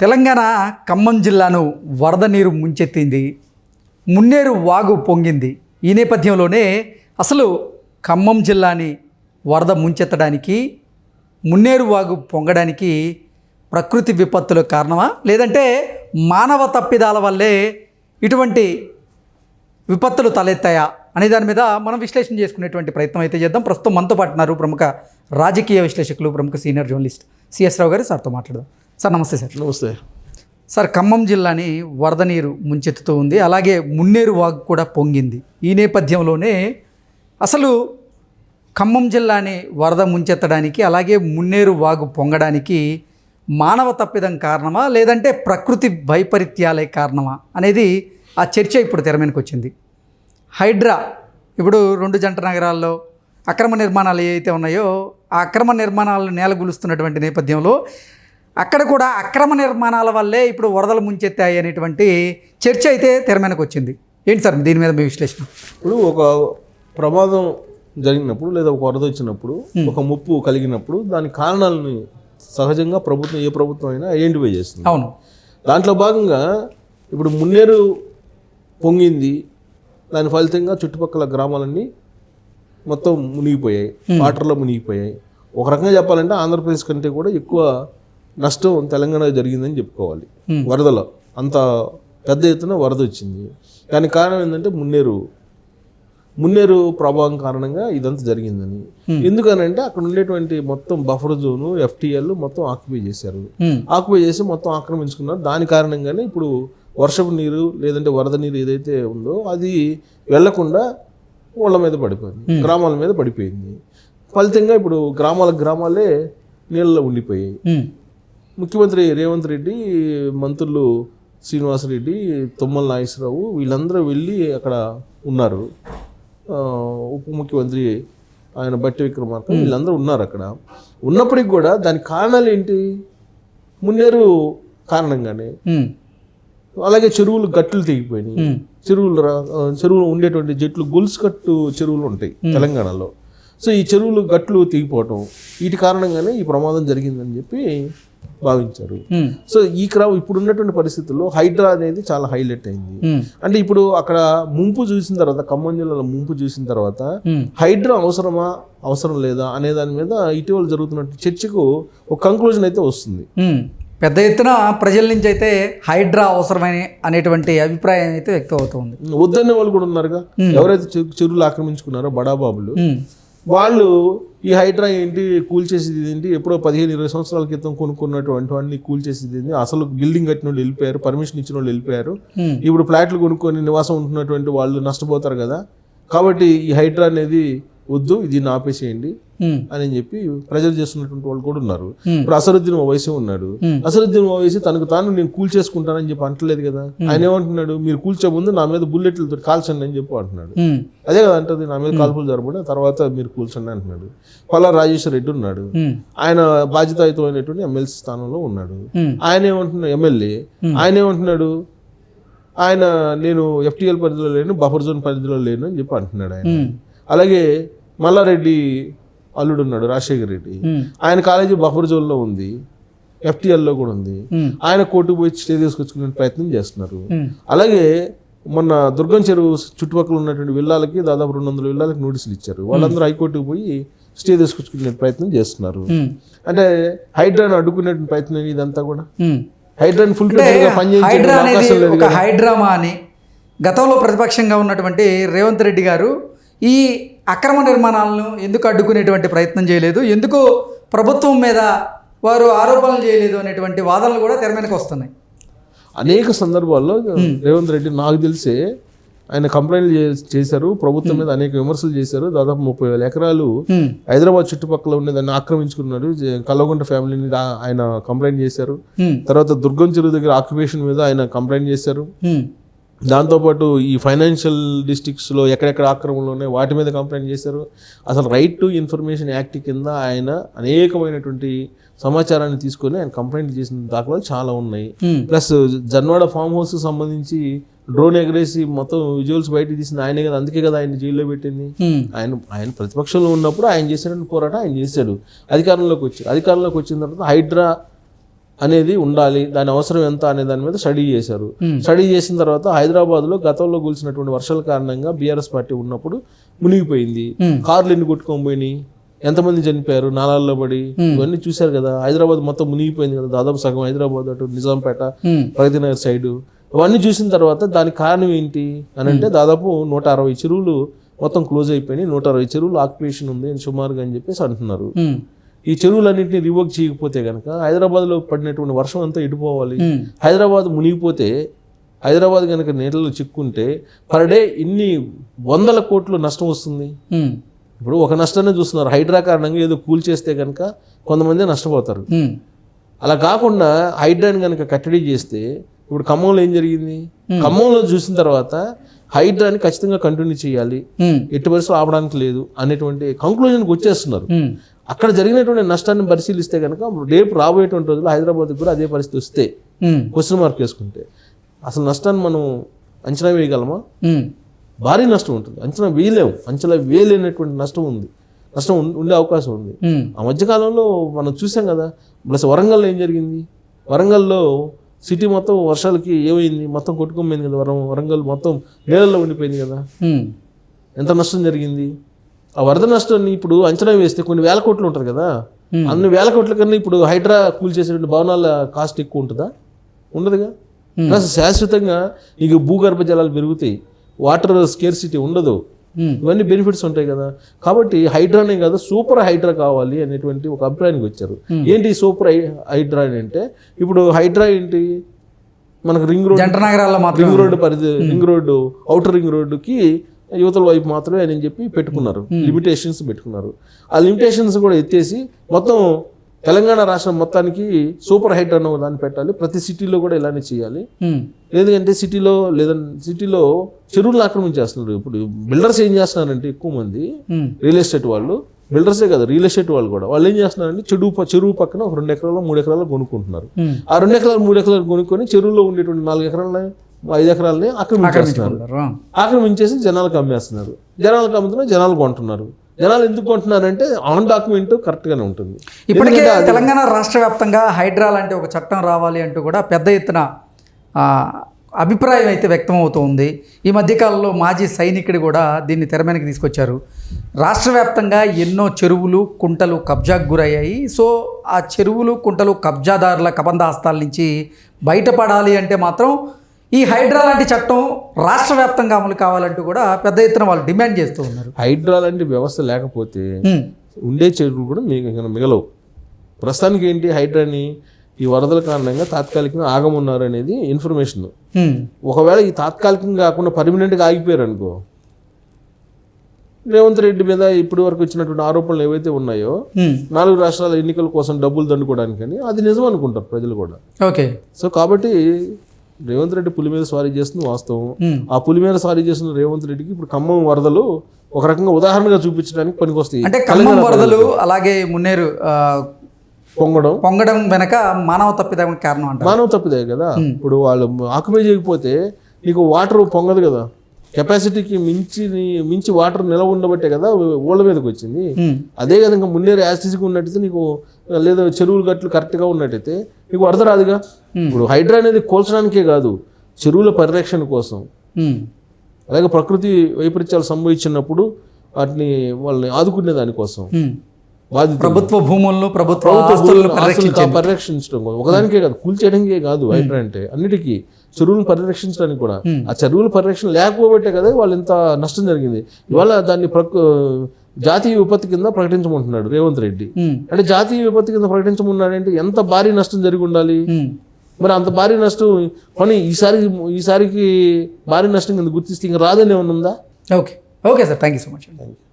తెలంగాణ ఖమ్మం జిల్లాను వరద నీరు ముంచెత్తింది మున్నేరు వాగు పొంగింది. ఈ నేపథ్యంలోనే అసలు ఖమ్మం జిల్లాని వరద ముంచెత్తడానికి మున్నేరు వాగు పొంగడానికి ప్రకృతి విపత్తులు కారణమా? లేదంటే మానవ తప్పిదాల వల్లే ఇటువంటి విపత్తులు తలెత్తాయా? అనే దాని మీద మనం విశ్లేషణ చేసుకునేటువంటి ప్రయత్నం అయితే చేద్దాం. ప్రస్తుతం మనతో పాటు ఉన్నారు ప్రముఖ రాజకీయ విశ్లేషకులు ప్రముఖ సీనియర్ జర్నలిస్ట్ సిఎస్ రావు గారు. సార్తో మాట్లాడదాం. సార్ నమస్తే సార్. నమస్తే. సార్ ఖమ్మం జిల్లాని వరద నీరు ముంచెత్తుతూ ఉంది. అలాగే మున్నేరు వాగు కూడా పొంగింది. ఈ నేపథ్యంలోనే అసలు ఖమ్మం జిల్లాని వరద ముంచెత్తడానికి అలాగే మున్నేరు వాగు పొంగడానికి మానవ తప్పిదం కారణమా లేదంటే ప్రకృతి వైపరీత్యాలే కారణమా అనేది ఆ చర్చ ఇప్పుడు తెర మీదకి వచ్చింది. హైడ్రా ఇప్పుడు రెండు జంట నగరాల్లో అక్రమ నిర్మాణాలు ఏవైతే ఉన్నాయో ఆ అక్రమ నిర్మాణాలను నేలగులుస్తున్నటువంటి నేపథ్యంలో అక్కడ కూడా అక్రమ నిర్మాణాల వల్లే ఇప్పుడు వరదలు ముంచెత్తాయి అనేటువంటి చర్చ అయితే తెర మీదకి వచ్చింది. ఏంటి సార్ దీని మీద మీ విశ్లేషణ? ఇప్పుడు ఒక ప్రమాదం జరిగినప్పుడు లేదా ఒక వరద వచ్చినప్పుడు ఒక ముప్పు కలిగినప్పుడు దాని కారణాలని సహజంగా ప్రభుత్వం ఏ ప్రభుత్వం అయినా ఐడెంటిఫై చేస్తుంది. అవును. దాంట్లో భాగంగా ఇప్పుడు మున్నేరు పొంగింది. దాని ఫలితంగా చుట్టుపక్కల గ్రామాలన్నీ మొత్తం మునిగిపోయాయి. వాటర్లో మునిగిపోయాయి. ఒక రకంగా చెప్పాలంటే ఆంధ్రప్రదేశ్ కంటే కూడా ఎక్కువ నష్టం తెలంగాణ జరిగిందని చెప్పుకోవాలి. వరదలో అంత పెద్ద ఎత్తున వరద వచ్చింది. దానికి కారణం ఏంటంటే మున్నేరు. మున్నేరు ప్రభావం కారణంగా ఇదంతా జరిగిందని. ఎందుకనంటే అక్కడ ఉండేటువంటి మొత్తం బఫర్ జోను ఎఫ్టీఎల్ మొత్తం ఆక్యుపై చేశారు. ఆక్యుపై చేసి మొత్తం ఆక్రమించుకున్నారు. దాని కారణంగానే ఇప్పుడు వర్షపు నీరు లేదంటే వరద నీరు ఏదైతే ఉందో అది వెళ్ళకుండా వాళ్ళ మీద పడిపోయింది. గ్రామాల మీద పడిపోయింది. ఫలితంగా ఇప్పుడు గ్రామాల గ్రామాలే నీళ్ళలో ఉండిపోయాయి. ముఖ్యమంత్రి రేవంత్ రెడ్డి మంత్రులు శ్రీనివాసరెడ్డి తుమ్మల నాగేశ్వరరావు వీళ్ళందరూ వెళ్ళి అక్కడ ఉన్నారు. ఉప ముఖ్యమంత్రి ఆయన బట్టి విక్రమార్క వీళ్ళందరూ ఉన్నారు అక్కడ. ఉన్నప్పటికి కూడా దానికి కారణాలు ఏంటి? మున్నేరు కారణంగానే అలాగే చెరువులు గట్టులు తెగిపోయినాయి. చెరువులు చెరువులు ఉండేటువంటి చెట్లు గొలుసు కట్టు చెరువులు ఉంటాయి తెలంగాణలో. సో ఈ చెరువులు గట్లు తెగిపోవటం వీటి కారణంగానే ఈ ప్రమాదం జరిగిందని చెప్పి భావించారు. సో ఈ క్రమ ఇప్పుడు ఉన్నటువంటి పరిస్థితుల్లో హైడ్రా అనేది చాలా హైలైట్ అయింది. అంటే ఇప్పుడు అక్కడ ముంపు చూసిన తర్వాత ఖమ్మం జిల్లాలో ముంపు చూసిన తర్వాత హైడ్రా అవసరమా అవసరం లేదా అనే దాని మీద ఇటీవల జరుగుతున్న చర్చకు ఒక కంక్లూజన్ అయితే వస్తుంది. పెద్ద ఎత్తున ప్రజల నుంచి అయితే హైడ్రా అవసరమని అనేటువంటి అభిప్రాయం అయితే వ్యక్తం అవుతుంది వద్దనే వాళ్ళు కూడా ఉన్నారుగా. ఎవరైతే చెరు- చెరువులు ఆక్రమించుకున్నారో బడాబాబులు. వాళ్ళు ఈ హైడ్రా ఏంటి కూల్ చేసేది ఏంటి ఎప్పుడో పదిహేను ఇరవై సంవత్సరాల క్రితం కొనుక్కున్నటువంటి వాడిని కూల్ చేసేది ఏంటి అసలు బిల్డింగ్ కట్టిన వాళ్ళు వెళ్ళిపోయారు పర్మిషన్ ఇచ్చిన వాళ్ళు వెళ్ళిపోయారు. ఉమ్, ఇప్పుడు ఫ్లాట్లు కొనుక్కొని నివాసం ఉంటున్నటువంటి వాళ్ళు నష్టపోతారు కదా. కాబట్టి ఈ హైడ్రా అనేది వద్దు దీన్ని ఆపేసేయండి అని చెప్పి ప్రజలు చేస్తున్నటువంటి వాళ్ళు కూడా ఉన్నారు. ఇప్పుడు అసరుద్దీన్ ఓవైసీ ఉన్నాడు. అసరుద్దీన్ ఓవైసీ తనకు తాను నేను కూల్ చేసుకుంటానని చెప్పి అంటలేదు కదా. ఆయన ఏమంటున్నాడు? మీరు కూల్చే ముందు నా మీద బుల్లెట్లతో కాల్చండి అని చెప్పి అంటున్నాడు. అదే కదా అంటది నా మీద కాల్పులు జరపడి తర్వాత మీరు కూల్చండి అంటున్నాడు. పల్లా రాజేశ్వర రెడ్డి ఉన్నాడు. ఆయన బాధ్యతాయుతమైనటువంటి ఎమ్మెల్సీ స్థానంలో ఉన్నాడు. ఆయన ఏమంటున్నాడు ఎమ్మెల్యే. ఆయన ఏమంటున్నాడు? ఆయన నేను ఎఫ్టీఎల్ పరిధిలో లేను బఫర్ జోన్ పరిధిలో లేను అని చెప్పి అంటున్నాడు ఆయన. అలాగే మల్లారెడ్డి అల్లుడు ఉన్నాడు రాజశేఖర్ రెడ్డి. ఆయన కాలేజీ బఫర్ జోన్లో ఉంది ఎఫ్టీఎల్లో కూడా ఉంది. ఆయన కోర్టుకు పోయి స్టే తీసుకొచ్చుకునే ప్రయత్నం చేస్తున్నారు. అలాగే మొన్న దుర్గం చెరువు చుట్టుపక్కల ఉన్నటువంటి విల్లాలకి దాదాపు రెండు వందల విల్లాలకి నోటీసులు ఇచ్చారు. వాళ్ళందరూ హైకోర్టుకు పోయి స్టే తీసుకొచ్చుకునే ప్రయత్నం చేస్తున్నారు. అంటే హైడ్రాను అడ్డుకునే ప్రయత్నం ఇదంతా కూడా. హైడ్రాన్ ఫుల్ హైడ్రా అనేది ఒక హైడ్రామా అని గతంలో ప్రతిపక్షంగా ఉన్నటువంటి రేవంత్ రెడ్డి గారు ఈ అక్రమ నిర్మాణాలను ఎందుకు అడ్డుకునేటువంటి ప్రయత్నం చేయలేదు? ఎందుకు ప్రభుత్వం మీద వారు ఆరోపణలు చేయలేదు అనేటువంటి వాదనలు కూడా తెర మీదకి వస్తున్నాయి. అనేక సందర్భాల్లో రేవంత్ రెడ్డి నాకు తెలిసే ఆయన కంప్లైంట్లు చేశారు. ప్రభుత్వం మీద అనేక విమర్శలు చేశారు. దాదాపు ముప్పై వేల ఎకరాలు ఉమ్, హైదరాబాద్ చుట్టుపక్కల ఉండే దాన్ని ఆక్రమించుకున్నాడు జ- కల్వకుంట ఫ్యామిలీని ఆయన కంప్లైంట్ చేశారు. తర్వాత దుర్గం చెరువు దగ్గర ఆక్యుపేషన్ మీద ఆయన కంప్లైంట్ చేశారు. దాంతోపాటు ఈ ఫైనాన్షియల్ డిస్ట్రిక్ట్స్లో ఎక్కడెక్కడ ఆక్రమణలు ఉన్నాయి వాటి మీద కంప్లైంట్ చేశారు. అసలు రైట్ టు ఇన్ఫర్మేషన్ యాక్ట్ కింద ఆయన అనేకమైనటువంటి సమాచారాన్ని తీసుకొని ఆయన కంప్లైంట్ చేసిన దాఖలాలు చాలా ఉన్నాయి. ప్లస్ జన్వాడ ఫామ్ హౌస్ సంబంధించి డ్రోన్ ఎగరేసి మొత్తం విజువల్స్ బయటకు తీసింది ఆయనే కదా అందుకే కదా ఆయన జైల్లో పెట్టింది. ఆయన ఆయన ప్రతిపక్షంలో ఉన్నప్పుడు ఆయన చేసినటువంటి పోరాటం ఆయన చేశాడు. అధికారంలోకి వచ్చి అధికారంలోకి వచ్చిన తర్వాత హైడ్రా అనేది ఉండాలి. దాని అవసరం ఎంత అనే దాని మీద స్టడీ చేశారు. స్టడీ చేసిన తర్వాత హైదరాబాద్లో గతంలో కూల్చినటువంటి వర్షాల కారణంగా బీఆర్ఎస్ పార్టీ ఉన్నప్పుడు మునిగిపోయింది. కార్లు ఎన్ని కొట్టుకొని ఎంతమంది చనిపోయారు? నాలాల్లో పడి? ఇవన్నీ చూశారు కదా. హైదరాబాద్ మొత్తం మునిగిపోయింది కదా. దాదాపు సగం హైదరాబాద్ అటు నిజాంపేట ప్రగతినగర్ సైడ్. ఇవన్నీ చూసిన తర్వాత దానికి కారణం ఏంటి అని అంటే దాదాపు నూట అరవై చెరువులు మొత్తం క్లోజ్ అయిపోయినాయి. నూట అరవై చెరువులు ఆక్యుపేషన్ ఉంది అని సుమారుగా అని చెప్పేసి అంటున్నారు. ఈ చెరువులన్నింటినీ రివోక్ చేయకపోతే కనుక హైదరాబాద్లో పడినటువంటి వర్షం అంతా ఇడిపోవాలి ఉమ్, హైదరాబాద్ మునిగిపోతే హైదరాబాద్ కనుక నీళ్ళలో చిక్కుంటే పర్ డే ఇన్ని వందల కోట్లు నష్టం వస్తుంది. ఉమ్, ఇప్పుడు ఒక నష్టాన్ని చూస్తున్నారు. హైడ్రా కారణంగా ఏదో కూల్ చేస్తే కనుక కొంతమంది నష్టపోతారు. ఉమ్, అలా కాకుండా హైడ్రాని కనుక కట్టడి చేస్తే ఇప్పుడు ఖమ్మంలో ఏం జరిగింది? ఖమ్మంలో చూసిన తర్వాత హైడ్రాని ఖచ్చితంగా కంటిన్యూ చేయాలి. ఎట్టి పరిస్థితులు ఆపడానికి లేదు అనేటువంటి కంక్లూజన్కి వచ్చేస్తున్నారు. అక్కడ జరిగినటువంటి నష్టాన్ని పరిశీలిస్తే కనుక రేపు రాబోయేటువంటి రోజుల్లో హైదరాబాద్కి కూడా అదే పరిస్థితి వస్తే క్వశ్చన్ మార్క్ వేసుకుంటే అసలు నష్టాన్ని మనం అంచనా వేయగలమా? భారీ నష్టం ఉంటుంది. అంచనా వేయలేము. అంచనా వేయలేనటువంటి నష్టం ఉంది. నష్టం ఉండే అవకాశం ఉంది. ఆ మధ్యకాలంలో మనం చూసాం కదా. ప్లస్ వరంగల్లో ఏం జరిగింది? వరంగల్లో సిటీ మొత్తం వర్షాలకి ఏమైంది? మొత్తం కొట్టుకోమైంది కదా వరం వరంగల్ మొత్తం నీళ్ళల్లో ఉండిపోయింది కదా. ఎంత నష్టం జరిగింది? ఆ వరద నష్టాన్ని ఇప్పుడు అంచనా వేస్తే కొన్ని వేల కోట్లు ఉంటుంది కదా. అన్ని వేల కోట్ల కన్నా ఇప్పుడు హైడ్రా కూల్ చేసేటువంటి భవనాల కాస్ట్ ఎక్కువ ఉంటుందా? ఉండదుగా? ప్లస్ శాశ్వతంగా నీకు భూగర్భ జలాలు పెరుగుతాయి. వాటర్ స్కేర్సిటీ ఉండదు. ఇవన్నీ బెనిఫిట్స్ ఉంటాయి కదా. కాబట్టి హైడ్రానే కాదు సూపర్ హైడ్రా కావాలి అనేటువంటి ఒక అభిప్రాయానికి వచ్చారు. ఏంటి సూపర్ హైడ్రా అని అంటే ఇప్పుడు హైడ్రా ఏంటి? మనకు రింగ్ రోడ్ జంట నగరాల్లో మాత్రం రింగ్ రోడ్డు పరిధి రింగ్ రోడ్డు అవుటర్ రింగ్ రోడ్డుకి యువతల వైపు మాత్రమే అని చెప్పి పెట్టుకున్నారు. లిమిటేషన్స్ పెట్టుకున్నారు. ఆ లిమిటేషన్స్ కూడా ఎత్తేసి మొత్తం తెలంగాణ రాష్ట్రం మొత్తానికి సూపర్ హైట్ అన్న దాన్ని పెట్టాలి. ప్రతి సిటీలో కూడా ఇలానే చేయాలి. లేదంటే సిటీలో లేదంటే సిటీలో చెరువులను ఆక్రమించేస్తున్నారు ఇప్పుడు బిల్డర్స్ ఏం చేస్తున్నారంటే ఎక్కువ మంది రియల్ ఎస్టేట్ వాళ్ళు. బిల్డర్సే కదా రియల్ ఎస్టేట్ వాళ్ళు కూడా. వాళ్ళు ఏం చేస్తున్నారంటే చెరువు ప- చెరువు పక్కన ఒక రెండు ఎకరాలు మూడు ఎకరాలు కొనుక్కుంటున్నారు. ఆ రెండు ఎకరాలు మూడు ఎకరాలు కొనుక్కొని చెరువులో ఉండేటువంటి నాలుగు ఎకరాలని ఐదు ఎకరాలని ఆక్రమించేస్తున్నారు. ఆక్రమించేసి జనాలకు అమ్మేస్తున్నారు. జనాలకు అమ్ముతున్నారు జనాలు కొంటున్నారు. జనాలు ఎందుకు కొంటున్నారంటే ఆన్ డాక్యుమెంట్ కరెక్ట్గానే ఉంటుంది. ఇప్పటికే తెలంగాణ రాష్ట్ర వ్యాప్తంగా హైడ్రా లాంటి ఒక చట్టం రావాలి అంటూ కూడా పెద్ద ఎత్తున అభిప్రాయం అయితే వ్యక్తమవుతోంది. ఈ మధ్యకాలంలో మాజీ సైనికుడు కూడా దీన్ని తెర మీదకి తీసుకొచ్చారు. రాష్ట్ర వ్యాప్తంగా ఎన్నో చెరువులు కుంటలు కబ్జాకు గురయ్యాయి. సో ఆ చెరువులు కుంటలు కబ్జాదారుల కబంధాస్తాల నుంచి బయటపడాలి అంటే మాత్రం ఈ హైడ్రా లాంటి చట్టం రాష్ట్ర వ్యాప్తంగా అమలు కావాలంటూ కూడా పెద్ద ఎత్తున వాళ్ళు డిమాండ్ చేస్తూ ఉన్నారు. హైడ్రా లాంటి వ్యవస్థ లేకపోతే ఉండే చెరువులు కూడా మిగ మిగలవు. ప్రస్తుతానికి ఏంటి హైడ్రాని ఈ వరదల కారణంగా తాత్కాలికంగా ఆగమున్నారు అనేది ఇన్ఫర్మేషన్. ఒకవేళ ఈ తాత్కాలికంగా కాకుండా పర్మనెంట్గా ఆగిపోయారు అనుకో రేవంత్ రెడ్డి మీద ఇప్పటి వరకు వచ్చినటువంటి ఆరోపణలు ఏవైతే ఉన్నాయో నాలుగు రాష్ట్రాల ఎన్నికల కోసం డబ్బులు దండుకోవడానికని అది నిజం అనుకుంటారు ప్రజలు కూడా. ఓకే. సో కాబట్టి రేవంత్ రెడ్డి పులి మీద స్వారీ చేస్తుంది వాస్తవం. ఆ పులి మీద స్వారీ చేస్తున్న రేవంత్ రెడ్డికి ఇప్పుడు ఖమ్మం వరదలు ఒక రకంగా ఉదాహరణగా చూపించడానికి పనికొస్తాయి. అంటే ఖమ్మం వరదలు అలాగే మున్నేరు పొంగడం. పొంగడం వెనక మానవ తప్పిదం కారణం అంటారు. మానవ తప్పిదే కదా. ఇప్పుడు వాళ్ళు ఆక్యుపై చేయకపోతే నీకు వాటర్ పొంగదు కదా. కెపాసిటీకి మించి మించి వాటర్ నిలవ ఉండబట్టే కదా ఊళ్ళ మీదకి వచ్చింది. అదే విధంగా మున్నేరు యాసిడ్కి ఉన్నట్టయితే నీకు లేదా చెరువులు గట్లు కరెక్ట్గా ఉన్నట్టయితే నీకు వరద రాదుగా? ఇప్పుడు హైడ్రా అనేది కోల్చడానికే కాదు చెరువుల పరిరక్షణ కోసం. ఉమ్, అలాగే ప్రకృతి వైపరీత్యాలు సంభవించినప్పుడు వాటిని వాళ్ళని ఆదుకునే దానికోసం. బాధితులు ప్రభుత్వ భూములను ప్రభుత్వ పరిరక్షించడం కోసం. ఒకదానికే కాదు కూల్చేయడానికే కాదు హైడ్రా అంటే. అన్నిటికీ చెరువులను పరిరక్షించడానికి కూడా. ఆ చెరువుల పరిరక్షణ లేకపోబట్టే కదా వాళ్ళు ఇంత నష్టం జరిగింది. ఇవాళ దాన్ని ప్రకృ జాతీయ విపత్తు కింద ప్రకటించమంటున్నాడు రేవంత్ రెడ్డి. అంటే జాతీయ విపత్తు కింద ప్రకటించమన్నాడంటే ఎంత భారీ నష్టం జరిగి ఉండాలి. మరి అంత భారీ నష్టం కానీ ఈసారి ఈసారికి భారీ నష్టం కింద గుర్తిస్తే ఇంకా రాదని ఏమన్నా ఉందా? Okay. Okay sir. Thank you so much